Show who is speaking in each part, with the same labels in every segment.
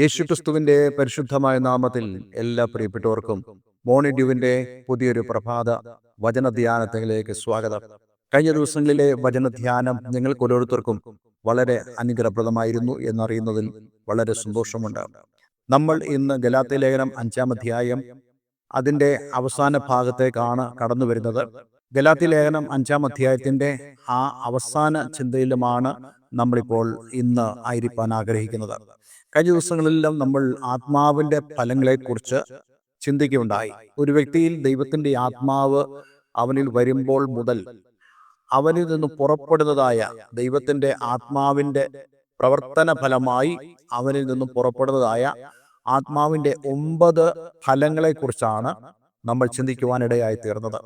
Speaker 1: യേശുക്രിസ്തുവിന്റെ പരിശുദ്ധമായ നാമത്തിൽ എല്ലാ പ്രിയപ്പെട്ടവർക്കും മോണിഡ്യുവിന്റെ പുതിയൊരു പ്രഭാത വചനധ്യാനത്തിലേക്ക് സ്വാഗതം. കഴിഞ്ഞ ദിവസങ്ങളിലെ വചനധ്യാനം നിങ്ങൾക്ക് ഓരോരുത്തർക്കും വളരെ അനുഗ്രഹപ്രദമായിരുന്നു എന്നറിയുന്നതിൽ വളരെ സന്തോഷമുണ്ട്. നമ്മൾ ഇന്ന് ഗലാത്തി ലേഖനം അഞ്ചാം അധ്യായം അതിന്റെ അവസാന ഭാഗത്തേക്കാണ് കടന്നു വരുന്നത്. ഗലാത്തി ലേഖനം അഞ്ചാം അധ്യായത്തിന്റെ ആ അവസാന ചിന്തയിലുമാണ് നമ്മളിപ്പോൾ ഇന്ന് ആയിരിക്കാൻ ആഗ്രഹിക്കുന്നത്. കഴിഞ്ഞ ദിവസങ്ങളിലെല്ലാം നമ്മൾ ആത്മാവിന്റെ ഫലങ്ങളെക്കുറിച്ച് ചിന്തിക്കുകയുണ്ടായി. ഒരു വ്യക്തിയിൽ ദൈവത്തിന്റെ ആത്മാവ് അവനിൽ വരുമ്പോൾ മുതൽ അവനിൽ നിന്ന് പുറപ്പെടുന്നതായ ദൈവത്തിന്റെ ആത്മാവിന്റെ പ്രവർത്തന ഫലമായി അവനിൽ നിന്നും പുറപ്പെടുന്നതായ ആത്മാവിന്റെ ഒമ്പത് ഫലങ്ങളെക്കുറിച്ചാണ് നമ്മൾ ചിന്തിക്കുവാനിടയായി തീർന്നത്.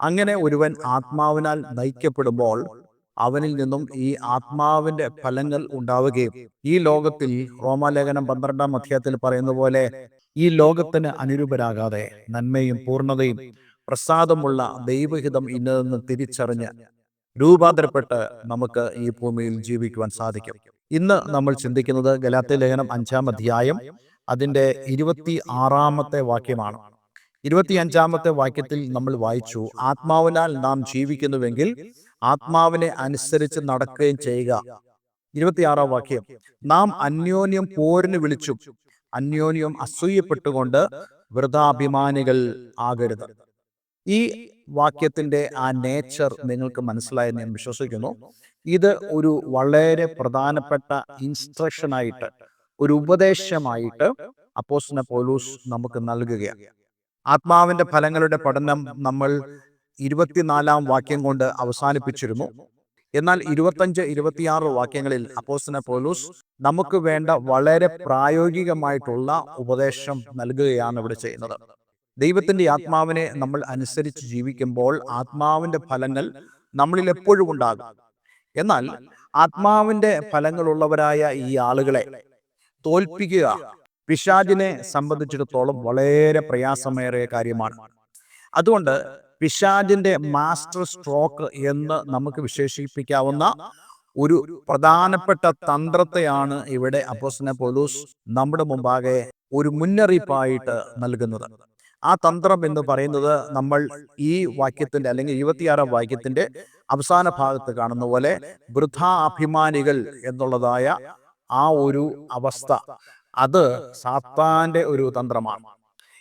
Speaker 1: അങ്ങനെ ഒരുവൻ ആത്മാവിനാൽ നയിക്കപ്പെടുമ്പോൾ അവനിൽ നിന്നും ഈ ആത്മാവിന്റെ ഫലങ്ങൾ ഉണ്ടാവുകയും ഈ ലോകത്തിൽ റോമാലേഖനം പന്ത്രണ്ടാം അധ്യായത്തിൽ പറയുന്ന പോലെ ഈ ലോകത്തിന് അനുരൂപരാകാതെ നന്മയും പൂർണതയും പ്രസാദമുള്ള ദൈവഹിതം ഇന്നതെന്ന് തിരിച്ചറിഞ്ഞ് രൂപാന്തരപ്പെട്ട് നമുക്ക് ഈ ഭൂമിയിൽ ജീവിക്കുവാൻ സാധിക്കും. ഇന്ന് നമ്മൾ ചിന്തിക്കുന്നത് ഗലാത്തി ലേഖനം അഞ്ചാം അധ്യായം അതിന്റെ ഇരുപത്തി ആറാമത്തെ വാക്യമാണ്. ഇരുപത്തി അഞ്ചാമത്തെ വാക്യത്തിൽ നമ്മൾ വായിച്ചു ആത്മാവിനാൽ നാം ജീവിക്കുന്നുവെങ്കിൽ ആത്മാവിനെ അനുസരിച്ച് നടക്കുകയും ചെയ്യുക. ഇരുപത്തിയാറാം വാക്യം നാം അന്യോന്യം പോരിന് വിളിച്ചു. അന്യോന്യം അസൂയപ്പെട്ടുകൊണ്ട് വൃതാഭിമാനികൾ ആകരുത്. ഈ വാക്യത്തിന്റെ ആ നേച്ചർ നിങ്ങൾക്ക് മനസ്സിലായെന്ന് ഞാൻ വിശ്വസിക്കുന്നു. ഇത് ഒരു വളരെ പ്രധാനപ്പെട്ട ഇൻസ്ട്രക്ഷനായിട്ട് ഒരു ഉപദേശമായിട്ട് അപ്പോസിനെ പോലൂസ് നമുക്ക് നൽകുകയാണ്. ആത്മാവിന്റെ ഫലങ്ങളുടെ പഠനം നമ്മൾ ഇരുപത്തിനാലാം വാക്യം കൊണ്ട് അവസാനിപ്പിച്ചിരുന്നു. എന്നാൽ ഇരുപത്തഞ്ച് ഇരുപത്തിയാറ് വാക്യങ്ങളിൽ അപ്പോസ്തന പോലൂസ് നമുക്ക് വേണ്ട വളരെ പ്രായോഗികമായിട്ടുള്ള ഉപദേശം നൽകുകയാണ് ഇവിടെ ചെയ്യുന്നത്. ദൈവത്തിന്റെ ആത്മാവിനെ നമ്മൾ അനുസരിച്ച് ജീവിക്കുമ്പോൾ ആത്മാവിന്റെ ഫലങ്ങൾ നമ്മളിൽ എപ്പോഴും ഉണ്ടാകും. എന്നാൽ ആത്മാവിന്റെ ഫലങ്ങളുള്ളവരായ ഈ ആളുകളെ തോൽപ്പിക്കുക പിശാചിനെ സംബന്ധിച്ചിടത്തോളം വളരെ പ്രയാസമേറിയ കാര്യമാണ്. അതുകൊണ്ട് പിശാജിന്റെ മാസ്റ്റർ സ്ട്രോക്ക് എന്ന് നമുക്ക് വിശേഷിപ്പിക്കാവുന്ന ഒരു പ്രധാനപ്പെട്ട തന്ത്രത്തെയാണ് ഇവിടെ അപ്പോസിനെ പോലൂസ് നമ്മുടെ മുമ്പാകെ ഒരു മുന്നറിയിപ്പായിട്ട് നൽകുന്നത്. ആ തന്ത്രം എന്ന് പറയുന്നത് നമ്മൾ ഈ വാക്യത്തിന്റെ അല്ലെങ്കിൽ ഇരുപത്തിയാറാം വാക്യത്തിന്റെ അവസാന ഭാഗത്ത് കാണുന്ന പോലെ വൃഥാ അഭിമാനികൾ എന്നുള്ളതായ ആ ഒരു അവസ്ഥ. അത് സാത്താന്റെ ഒരു തന്ത്രമാണ്.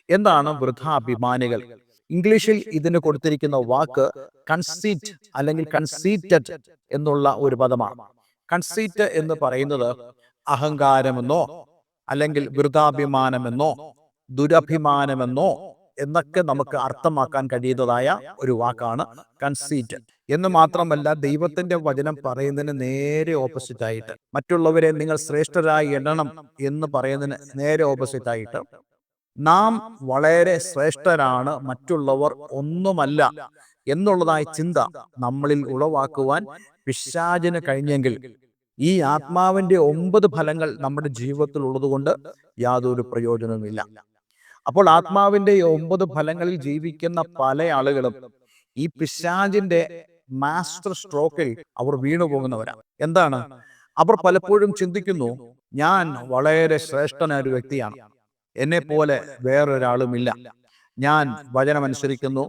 Speaker 1: എന്താണ് വൃഥാഭിമാനികൾ? ഇംഗ്ലീഷിൽ ഇതിന് കൊടുത്തിരിക്കുന്ന വാക്ക് കൺസീറ്റ് അല്ലെങ്കിൽ കൺസീറ്റഡ് എന്നുള്ള ഒരു പദമാണ്. കൺസീറ്റ് എന്ന് പറയുന്നത് അഹങ്കാരമെന്നോ അല്ലെങ്കിൽ വൃതാഭിമാനമെന്നോ ദുരഭിമാനമെന്നോ എന്നൊക്കെ നമുക്ക് അർത്ഥമാക്കാൻ കഴിയുന്നതായ ഒരു വാക്കാണ് കൺസീറ്റ് എന്ന് മാത്രമല്ല ദൈവത്തിന്റെ വചനം പറയുന്നതിന് നേരെ ഓപ്പോസിറ്റ് ആയിട്ട് മറ്റുള്ളവരെ നിങ്ങൾ ശ്രേഷ്ഠരായി എണ്ണണം എന്ന് പറയുന്നതിന് നേരെ ഓപ്പോസിറ്റ് ആയിട്ട് നാം വളരെ ശ്രേഷ്ഠരാണ് മറ്റുള്ളവർ ഒന്നുമല്ല എന്നുള്ളതായ ചിന്ത നമ്മളിൽ ഉളവാക്കുവാൻ പിശാചിന് കഴിഞ്ഞെങ്കിൽ ഈ ആത്മാവിന്റെ ഒമ്പത് ഫലങ്ങൾ നമ്മുടെ ജീവിതത്തിൽ ഉള്ളതുകൊണ്ട് യാതൊരു പ്രയോജനവുമില്ല. അപ്പോൾ ആത്മാവിന്റെ ഒമ്പത് ഫലങ്ങളിൽ ജീവിക്കുന്ന പല ആളുകളും ഈ പിശാജിന്റെ മാസ്റ്റർ സ്ട്രോക്കിൽ അവർ വീണു പോകുന്നവരാണ് എന്താണ്? അവർ പലപ്പോഴും ചിന്തിക്കുന്നു ഞാൻ വളരെ ശ്രേഷ്ഠനായ ഒരു വ്യക്തിയാണ്. എന്നെ പോലെ വേറൊരാളുമില്ല ഞാൻ വചനമനുസരിക്കുന്നു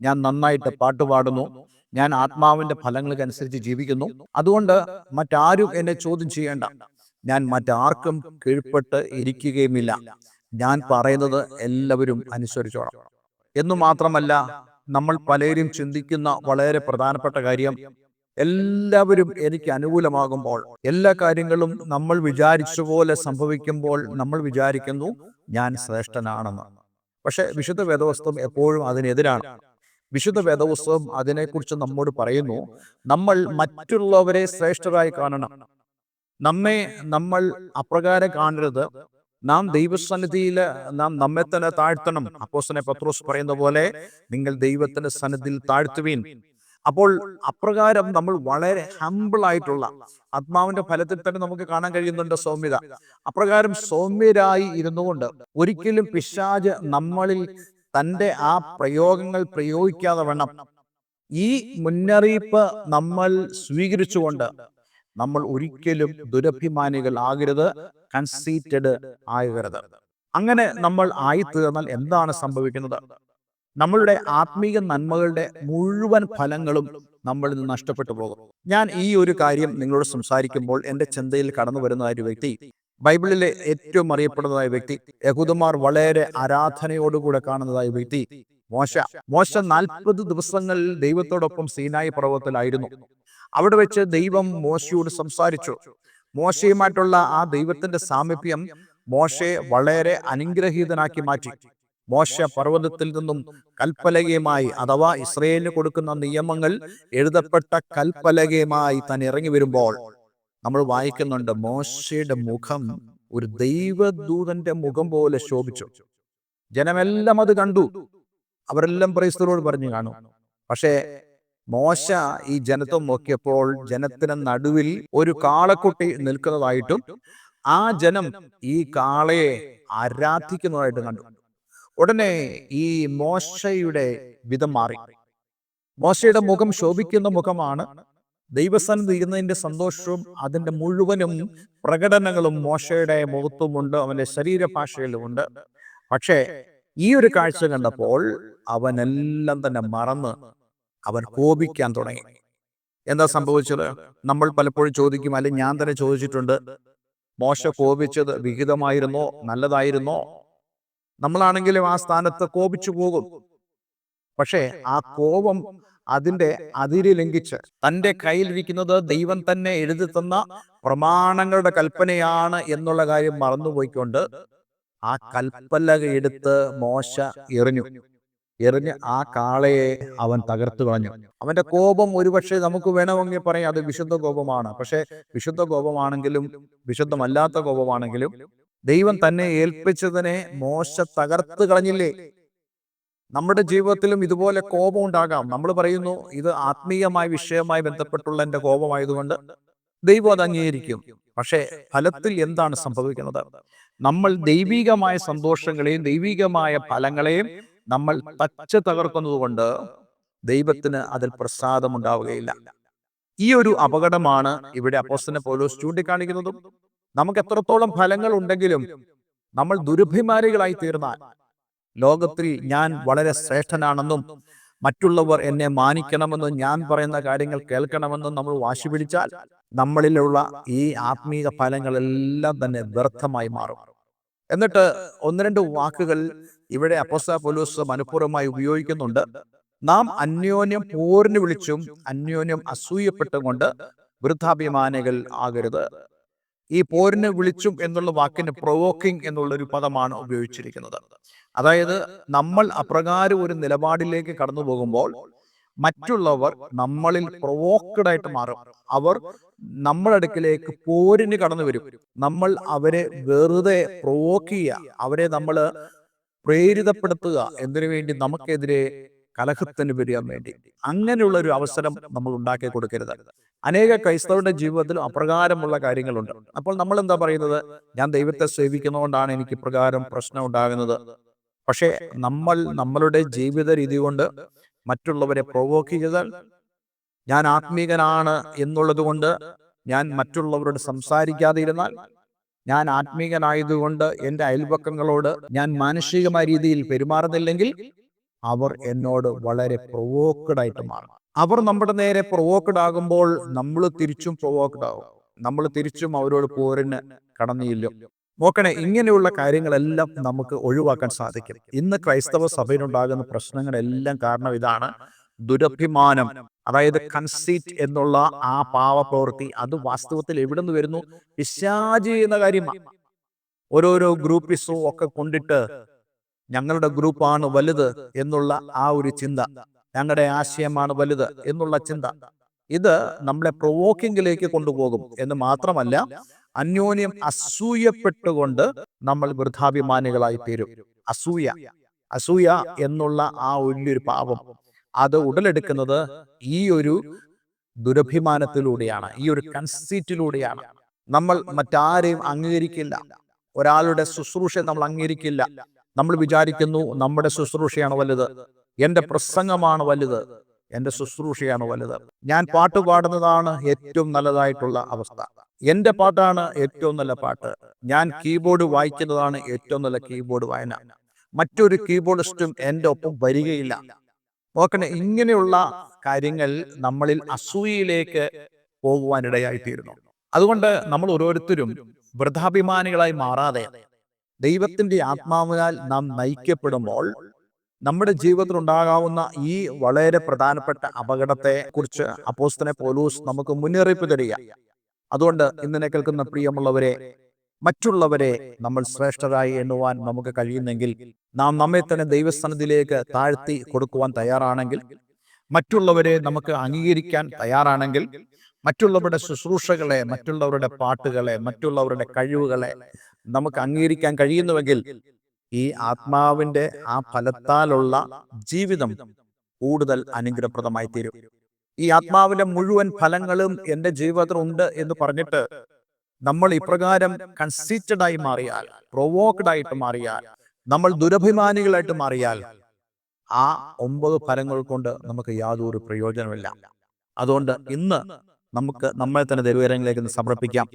Speaker 1: ഞാൻ നന്നായിട്ട് പാട്ടുപാടുന്നു ഞാൻ ആത്മാവിന്റെ ഫലങ്ങൾക്കനുസരിച്ച് ജീവിക്കുന്നു. അതുകൊണ്ട് മറ്റാരും എന്നെ ചോദ്യം ചെയ്യേണ്ട. ഞാൻ മറ്റാർക്കും കീഴ്പ്പെട്ട് ഇരിക്കുകയുമില്ല. ഞാൻ പറയുന്നത് എല്ലാവരും അനുസരിച്ചോണം. എന്നു മാത്രമല്ല നമ്മൾ പലരും ചിന്തിക്കുന്ന വളരെ പ്രധാനപ്പെട്ട കാര്യം എല്ലാവരും എനിക്ക് അനുകൂലമാകുമ്പോൾ എല്ലാ കാര്യങ്ങളും നമ്മൾ വിചാരിച്ച പോലെ സംഭവിക്കുമ്പോൾ നമ്മൾ വിചാരിക്കുന്നു ഞാൻ ശ്രേഷ്ഠനാണെന്ന്. പക്ഷെ വിശുദ്ധ വേദവസ്തം എപ്പോഴും അതിനെതിരാണ്. വിശുദ്ധ വേദവസ്തം അതിനെക്കുറിച്ച് നമ്മോട് പറയുന്നു നമ്മൾ മറ്റുള്ളവരെ ശ്രേഷ്ഠരായി കാണണം. നമ്മെ നമ്മൾ അപ്രകാരം കാണരുത്. നാം ദൈവസന്നിധിയിൽ നാം നമ്മെ തന്നെ താഴ്ത്തണം. അപ്പോസനെ പത്രോസ് പറയുന്ന പോലെ നിങ്ങൾ ദൈവത്തിന്റെ സന്നിധിയിൽ താഴ്ത്തുവീൻ. അപ്പോൾ അപ്രകാരം നമ്മൾ വളരെ ഹമ്പിൾ ആയിട്ടുള്ള ആത്മാവിന്റെ ഫലത്തിൽ തന്നെ നമുക്ക് കാണാൻ കഴിയുന്നുണ്ട് സൗമ്യത. അപ്രകാരം സൗമ്യരായി ഇരുന്നുകൊണ്ട് ഒരിക്കലും പിശാജ് നമ്മളിൽ തന്റെ ആ പ്രയോഗങ്ങൾ പ്രയോഗിക്കാതെ വേണം ഈ മുന്നറിയിപ്പ് നമ്മൾ സ്വീകരിച്ചുകൊണ്ട് നമ്മൾ ഒരിക്കലും ദുരഭിമാനികൾ ആകരുത് കൺസീറ്റഡ് ആകരുത് അങ്ങനെ നമ്മൾ ആയിത്തീർന്നാൽ എന്താണ് സംഭവിക്കുന്നത്? നമ്മളുടെ ആത്മീയ നന്മകളുടെ മുഴുവൻ ഫലങ്ങളും നമ്മളിൽ നിന്ന് നഷ്ടപ്പെട്ടു പോകും. ഞാൻ ഈ ഒരു കാര്യം നിങ്ങളോട് സംസാരിക്കുമ്പോൾ എന്റെ ചിന്തയിൽ കടന്നു വരുന്ന ഒരു വ്യക്തി ബൈബിളിലെ ഏറ്റവും അറിയപ്പെടുന്നതായ വ്യക്തി യഹൂദന്മാർ വളരെ ആരാധനയോടുകൂടെ കാണുന്നതായ വ്യക്തി. മോശ മോശ നാൽപ്പത് ദിവസങ്ങളിൽ ദൈവത്തോടൊപ്പം സീനായി പർവതത്തിലായിരുന്നു. അവിടെ വെച്ച് ദൈവം മോശയോട് സംസാരിച്ചു. മോശയുമായിട്ടുള്ള ആ ദൈവത്തിന്റെ സാമീപ്യം മോശയെ വളരെ അനുഗ്രഹീതനാക്കി മാറ്റി. മോശ പർവതത്തിൽ നിന്നും കൽപ്പലകയുമായി അഥവാ ഇസ്രയേലിന് കൊടുക്കുന്ന നിയമങ്ങൾ എഴുതപ്പെട്ട കൽപ്പലകയുമായി താൻ ഇറങ്ങി വരുമ്പോൾ നമ്മൾ വായിക്കുന്നുണ്ട് മോശയുടെ മുഖം ഒരു ദൈവദൂതന്റെ മുഖം പോലെ ശോഭിച്ചു. ജനമെല്ലാം അത് കണ്ടു. അവരെല്ലാം പ്രൈസ്തരോട് പറഞ്ഞു കാണും. പക്ഷേ മോശ ഈ ജനത്വം നോക്കിയപ്പോൾ ജനത്തിന് നടുവിൽ ഒരു കാളക്കുട്ടി നിൽക്കുന്നതായിട്ടും ആ ജനം ഈ കാളയെ ആരാധിക്കുന്നതായിട്ടും കണ്ടു. ഉടനെ ഈ മോശയുടെ വിധം മാറി. മോശയുടെ മുഖം ശോഭിക്കുന്ന മുഖമാണ്. ദൈവസ്ഥാനത്ത് ഇരുന്നതിന്റെ സന്തോഷവും അതിന്റെ മുഴുവനും പ്രകടനങ്ങളും മോശയുടെ മുഖത്തുമുണ്ട് അവന്റെ ശരീരഭാഷയിലുമുണ്ട്. പക്ഷേ ഈ ഒരു കാഴ്ച കണ്ടപ്പോൾ അവനെല്ലാം തന്നെ മറന്ന് അവൻ കോപിക്കാൻ തുടങ്ങി. എന്താ സംഭവിച്ചത്? നമ്മൾ പലപ്പോഴും ചോദിക്കും അല്ലെങ്കിൽ ഞാൻ തന്നെ ചോദിച്ചിട്ടുണ്ട്. മോശ കോപിച്ചത് വിഹിതമായിരുന്നോ? നല്ലതായിരുന്നോ? നമ്മളാണെങ്കിലും ആ സ്ഥാനത്ത് കോപിച്ചു പോകും. പക്ഷേ ആ കോപം അതിന്റെ അതിര് ലംഘിച്ച് തന്റെ കയ്യിലിരിക്കുന്നത് ദൈവം തന്നെ എഴുതി തന്ന പ്രമാണങ്ങളുടെ കൽപ്പനയാണ് എന്നുള്ള കാര്യം മറന്നുപോയിക്കൊണ്ട് ആ കൽപ്പലക എടുത്ത് മോശ എറിഞ്ഞു. എറിഞ്ഞ് ആ കാളയെ അവൻ തകർത്തു കളഞ്ഞു. അവന്റെ കോപം ഒരുപക്ഷെ നമുക്ക് വേണമെങ്കിൽ പറയാം അത് വിശുദ്ധ കോപമാണ്. പക്ഷെ വിശുദ്ധ കോപമാണെങ്കിലും വിശുദ്ധമല്ലാത്ത കോപമാണെങ്കിലും ദൈവം തന്നെ ഏൽപ്പിച്ചതിനെ മോശ തകർത്ത് കളഞ്ഞില്ലേ? നമ്മുടെ ജീവിതത്തിലും ഇതുപോലെ കോപം ഉണ്ടാകാം. നമ്മൾ പറയുന്നു ഇത് ആത്മീയമായ വിഷയമായി ബന്ധപ്പെട്ടുള്ള എന്റെ കോപമായതുകൊണ്ട് ദൈവം അത് അംഗീകരിക്കും. പക്ഷേ ഫലത്തിൽ എന്താണ് സംഭവിക്കുന്നത്? നമ്മൾ ദൈവികമായ സന്തോഷങ്ങളെയും ദൈവികമായ ഫലങ്ങളെയും നമ്മൾ പച്ച തകർക്കുന്നത് കൊണ്ട് ദൈവത്തിന് അതിൽ പ്രസാദമുണ്ടാവുകയില്ല. ഈ ഒരു അപകടമാണ് ഇവിടെ അപ്പോസ്തലൻ പൗലോസ് ചൂണ്ടിക്കാണിക്കുന്നതും. നമുക്ക് എത്രത്തോളം ഫലങ്ങൾ ഉണ്ടെങ്കിലും നമ്മൾ ദുരഭിമാരികളായി തീർന്നാൽ ലോകത്തിൽ ഞാൻ വളരെ ശ്രേഷ്ഠനാണെന്നും മറ്റുള്ളവർ എന്നെ മാനിക്കണമെന്നും ഞാൻ പറയുന്ന കാര്യങ്ങൾ കേൾക്കണമെന്നും നമ്മൾ വാശി പിടിച്ചാൽ നമ്മളിലുള്ള ഈ ആത്മീയ ഫലങ്ങളെല്ലാം തന്നെ വ്യർത്ഥമായി മാറും. എന്നിട്ട് ഒന്ന് രണ്ട് വാക്കുകൾ ഇവിടെ അപ്പോസ്ത പോലൂസ് മനഃപൂർവമായി ഉപയോഗിക്കുന്നുണ്ട്. നാം അന്യോന്യം പോരിന് വിളിച്ചും അന്യോന്യം അസൂയപ്പെട്ടും കൊണ്ട് വൃദ്ധാഭിമാനികൾ ആകരുത്. ഈ പോരിന് വിളിച്ചും എന്നുള്ള വാക്കിന് പ്രൊവോക്കിംഗ് എന്നുള്ള ഒരു പദമാണ് ഉപയോഗിച്ചിരിക്കുന്നത്. അതായത് നമ്മൾ അപ്രകാരം ഒരു നിലപാടിലേക്ക് കടന്നു പോകുമ്പോൾ മറ്റുള്ളവർ നമ്മളിൽ പ്രൊവോക്കഡ് ആയിട്ട് മാറും. അവർ നമ്മുടെ അടുക്കിലേക്ക് പോരിന് കടന്നു വരും നമ്മൾ അവരെ വെറുതെ പ്രൊവോക്ക് ചെയ്യുക. അവരെ നമ്മൾ പ്രേരിതപ്പെടുത്തുക എന്തിനു വേണ്ടി നമുക്കെതിരെ കലഹത്തിന് വരിക വേണ്ടി അങ്ങനെയുള്ള ഒരു അവസരം നമ്മൾ ഉണ്ടാക്കി കൊടുക്കരുത്. അനേക ക്രൈസ്തവരുടെ ജീവിതത്തിൽ അപ്രകാരമുള്ള കാര്യങ്ങളുണ്ട്. അപ്പോൾ നമ്മൾ എന്താ പറയുന്നത്? ഞാൻ ദൈവത്തെ സേവിക്കുന്നതുകൊണ്ടാണ് എനിക്ക് ഇപ്രകാരം പ്രശ്നം ഉണ്ടാകുന്നത്. പക്ഷേ നമ്മൾ നമ്മളുടെ ജീവിത രീതി കൊണ്ട് മറ്റുള്ളവരെ പ്രൊവോക്ക് ചെയ്താൽ ഞാൻ ആത്മീകനാണ് എന്നുള്ളത് കൊണ്ട് ഞാൻ മറ്റുള്ളവരോട് സംസാരിക്കാതെ ഇരുന്നാൽ ഞാൻ ആത്മീകനായതുകൊണ്ട് എന്റെ അയൽപക്കങ്ങളോട് ഞാൻ മാനുഷികമായ രീതിയിൽ പെരുമാറുന്നില്ലെങ്കിൽ അവർ എന്നോട് വളരെ പ്രൊവോക്കഡ് ആയിട്ട് മാറും. അവർ നമ്മുടെ നേരെ പ്രൊവോക്കഡ് ആകുമ്പോൾ നമ്മൾ തിരിച്ചും പ്രൊവോക്കഡ് ആകും നമ്മൾ തിരിച്ചും അവരോട് പോരിന് കടന്നില്ലും. നോക്കണേ ഇങ്ങനെയുള്ള കാര്യങ്ങളെല്ലാം നമുക്ക് ഒഴിവാക്കാൻ സാധിക്കും. ഇന്ന് ക്രൈസ്തവ സഭയിലുണ്ടാകുന്ന പ്രശ്നങ്ങളെല്ലാം കാരണം ഇതാണ്. ദുരഭിമാനം അതായത് കൺസീറ്റ് എന്നുള്ള ആ പാവപ്രവൃത്തി അത് വാസ്തവത്തിൽ എവിടെ നിന്ന് വരുന്നു? പിശാജി എന്ന കാര്യം ഓരോരോ ഗ്രൂപ്പിസോ ഒക്കെ കൊണ്ടിട്ട് ഞങ്ങളുടെ ഗ്രൂപ്പാണ് വലുത് എന്നുള്ള ആ ഒരു ചിന്ത. ഞങ്ങളുടെ ആശയമാണ് വലുത് എന്നുള്ള ചിന്ത. ഇത് നമ്മളെ പ്രൊവോക്കിങ്ങിലേക്ക് കൊണ്ടുപോകും. എന്ന് മാത്രമല്ല അന്യോന്യം അസൂയപ്പെട്ടുകൊണ്ട് നമ്മൾ വൃദ്ധാഭിമാനികളായി തീരും. അസൂയ. അസൂയ. എന്നുള്ള ആ വലിയൊരു പാപം. അത് ഉടലെടുക്കുന്നത് ഈ ഒരു ദുരഭിമാനത്തിലൂടെയാണ് ഈ ഒരു കൺസീറ്റിലൂടെയാണ് നമ്മൾ മറ്റാരെയും അംഗീകരിക്കില്ല ഒരാളുടെ ശുശ്രൂഷ നമ്മൾ അംഗീകരിക്കില്ല. നമ്മൾ വിചാരിക്കുന്നു നമ്മുടെ ശുശ്രൂഷയാണ് വലുത്. എന്റെ പ്രസംഗമാണ് വലുത്. എന്റെ ശുശ്രൂഷയാണ് വലുത്. ഞാൻ പാട്ട് പാടുന്നതാണ് ഏറ്റവും നല്ലതായിട്ടുള്ള അവസ്ഥ. എന്റെ പാട്ടാണ് ഏറ്റവും നല്ല പാട്ട്. ഞാൻ കീബോർഡ് വായിക്കുന്നതാണ് ഏറ്റവും നല്ല കീബോർഡ് വായന. മറ്റൊരു കീബോർഡിസ്റ്റും എന്റെ ഒപ്പം വരികയില്ല. നോക്കണേ ഇങ്ങനെയുള്ള കാര്യങ്ങൾ നമ്മളിൽ അസൂയയിലേക്ക് പോകുവാനിടയായിത്തീരുന്നു. അതുകൊണ്ട് നമ്മൾ ഓരോരുത്തരും വൃദ്ധാഭിമാനികളായി മാറാതെ ദൈവത്തിന്റെ ആത്മാവിനാൽ നാം നയിക്കപ്പെടുമ്പോൾ നമ്മുടെ ജീവിതത്തിൽ ഉണ്ടാകാവുന്ന ഈ വളരെ പ്രധാനപ്പെട്ട അപകടത്തെ കുറിച്ച് അപ്പോസ്തനെ പോലൂസ് നമുക്ക് മുന്നറിയിപ്പ് തരിക. അതുകൊണ്ട് ഇന്നിനെ കേൾക്കുന്ന പ്രിയമുള്ളവരെ മറ്റുള്ളവരെ നമ്മൾ ശ്രേഷ്ഠരായി എണ്ണുവാൻ നമുക്ക് കഴിയുന്നെങ്കിൽ നാം നമ്മെ തന്നെ ദൈവസ്ഥാനത്തിലേക്ക് താഴ്ത്തി കൊടുക്കുവാൻ തയ്യാറാണെങ്കിൽ മറ്റുള്ളവരെ നമുക്ക് അംഗീകരിക്കാൻ തയ്യാറാണെങ്കിൽ മറ്റുള്ളവരുടെ ശുശ്രൂഷകളെ മറ്റുള്ളവരുടെ പാട്ടുകളെ മറ്റുള്ളവരുടെ കഴിവുകളെ നമുക്ക് അംഗീകരിക്കാൻ കഴിയുന്നുവെങ്കിൽ ഈ ആത്മാവിന്റെ ആ ഫലത്താലുള്ള ജീവിതം കൂടുതൽ അനുഗ്രഹപ്രദമായി തീരും ഈ ആത്മാവിന്റെ മുഴുവൻ ഫലങ്ങളും എന്റെ ജീവിതത്തിൽ ഉണ്ട് എന്ന് പറഞ്ഞിട്ട് നമ്മൾ ഇപ്രകാരം കൺസീറ്റഡ് ആയി മാറിയാൽ പ്രൊവോക്ഡ് ആയിട്ട് മാറിയാൽ നമ്മൾ ദുരഭിമാനികളായിട്ട് മാറിയാൽ ആ ഒമ്പത് ഫലങ്ങൾ കൊണ്ട് നമുക്ക് യാതൊരു പ്രയോജനമില്ല അതുകൊണ്ട് ഇന്ന് നമുക്ക് നമ്മളെ തന്നെ ദൈവകരങ്ങളിലേക്ക് സമർപ്പിക്കാം.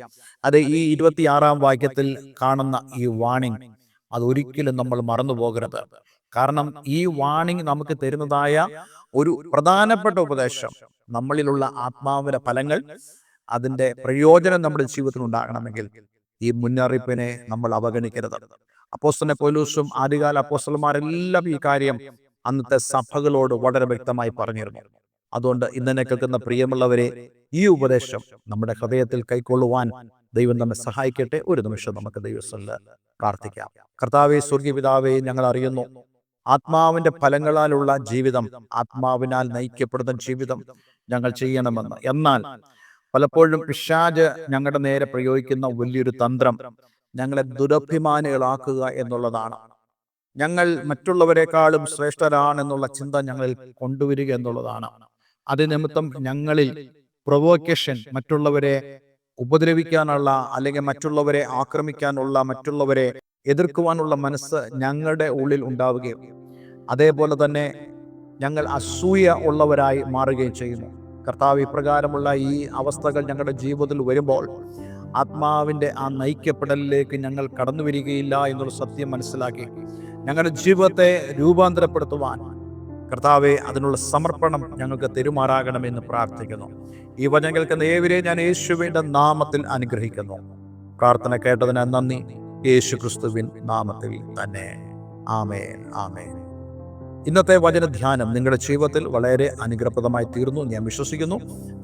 Speaker 1: അത് ഈ ഇരുപത്തിയാറാം വാക്യത്തിൽ കാണുന്ന ഈ വാണിംഗ് അത് ഒരിക്കലും നമ്മൾ മറന്നു പോകരുത്. കാരണം ഈ വാണിംഗ് നമുക്ക് തരുന്നതായ ഒരു പ്രധാനപ്പെട്ട ഉപദേശം നമ്മളിലുള്ള ആത്മാവിന്റെ ഫലങ്ങൾ അതിന്റെ പ്രയോജനം നമ്മുടെ ജീവിതത്തിൽ ഉണ്ടാകണമെങ്കിൽ ഈ മുന്നറിയിപ്പിനെ നമ്മൾ അവഗണിക്കരുത്. അപ്പോസ്തനെ പോലൂസും ആദ്യകാല അപ്പോസ്തലന്മാരെല്ലാം ഈ കാര്യം അന്നത്തെ സഭകളോട് വളരെ വ്യക്തമായി പറഞ്ഞിരുന്നു. അതുകൊണ്ട് ഇന്നെ കേൾക്കുന്ന പ്രിയമുള്ളവരെ ഈ ഉപദേശം നമ്മുടെ ഹൃദയത്തിൽ കൈക്കൊള്ളുവാൻ ദൈവം നമ്മെ സഹായിക്കട്ടെ. ഒരു നിമിഷം നമുക്ക് ദൈവസ്ഥലിൽ പ്രാർത്ഥിക്കാം. കർത്താവെ സ്വർഗീയ പിതാവേ ഞങ്ങൾ അറിയുന്നു. ആത്മാവിന്റെ ഫലങ്ങളാലുള്ള ജീവിതം ആത്മാവിനാൽ നയിക്കപ്പെടുന്ന ജീവിതം ഞങ്ങൾ ചെയ്യണമെന്ന്. എന്നാൽ പലപ്പോഴും പിശാജ് ഞങ്ങളുടെ നേരെ പ്രയോഗിക്കുന്ന വലിയൊരു തന്ത്രം ഞങ്ങളെ ദുരഭിമാനികളാക്കുക എന്നുള്ളതാണ്. ഞങ്ങൾ മറ്റുള്ളവരെക്കാളും ശ്രേഷ്ഠരാണെന്നുള്ള ചിന്ത ഞങ്ങളിൽ കൊണ്ടുവരിക എന്നുള്ളതാണ്. അതിനിമിത്തം ഞങ്ങളിൽ പ്രൊവോക്കേഷൻ മറ്റുള്ളവരെ ഉപദ്രവിക്കാനുള്ള അല്ലെങ്കിൽ മറ്റുള്ളവരെ ആക്രമിക്കാനുള്ള മറ്റുള്ളവരെ എതിർക്കുവാനുള്ള മനസ്സ് ഞങ്ങളുടെ ഉള്ളിൽ ഉണ്ടാവുകയും അതേപോലെ തന്നെ ഞങ്ങൾ അസൂയ ഉള്ളവരായി മാറുകയും ചെയ്യുന്നു. കർത്താവ് ഇപ്രകാരമുള്ള ഈ അവസ്ഥകൾ ഞങ്ങളുടെ ജീവിതത്തിൽ വരുമ്പോൾ ആത്മാവിന്റെ ആ നയിക്കപ്പെടലിലേക്ക് ഞങ്ങൾ കടന്നു വരികയില്ല എന്നുള്ള സത്യം മനസ്സിലാക്കി ഞങ്ങളുടെ ജീവിതത്തെ രൂപാന്തരപ്പെടുത്തുവാൻ കർത്താവെ അതിനുള്ള സമർപ്പണം ഞങ്ങൾക്ക് തെരുമാറാകണമെന്ന് പ്രാർത്ഥിക്കുന്നു. ഈ വചനം കേൾക്കുന്ന ഞാൻ യേശുവിന്റെ നാമത്തിൽ അനുഗ്രഹിക്കുന്നു. പ്രാർത്ഥന കേട്ടതിന് നന്ദി. യേശു ക്രിസ്തുവിൻ നാമത്തിൽ തന്നെ. ആമേൻ. ആമേൻ. ഇന്നത്തെ വചനധ്യാനം നിങ്ങളുടെ ജീവിതത്തിൽ വളരെ അനുഗ്രഹപ്രദമായി തീർന്നു ഞാൻ വിശ്വസിക്കുന്നു.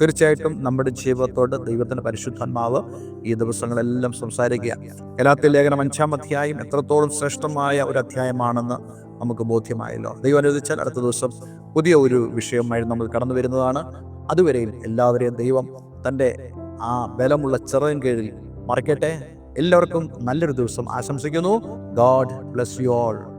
Speaker 1: തീർച്ചയായിട്ടും നമ്മുടെ ജീവിതത്തോട് ദൈവത്തിന്റെ പരിശുദ്ധാത്മാവ് ഈ ദിവസങ്ങളെല്ലാം സംസാരിക്കുക. എല്ലാത്തിൽ ലേഖനം അഞ്ചാം അധ്യായം എത്രത്തോളം ശ്രേഷ്ഠമായ ഒരു അധ്യായമാണെന്ന് നമുക്ക് ബോധ്യമായല്ലോ. ദൈവം അനുവദിച്ചാൽ അടുത്ത ദിവസം പുതിയ ഒരു വിഷയമായി നമ്മൾ കടന്നു വരുന്നതാണ്. അതുവരെയും എല്ലാവരെയും ദൈവം തന്റെ ആ ബലമുള്ള ചിറകിൻ കീഴിൽ മറക്കട്ടെ എല്ലാവർക്കും നല്ലൊരു ദിവസം ആശംസിക്കുന്നു. God bless you all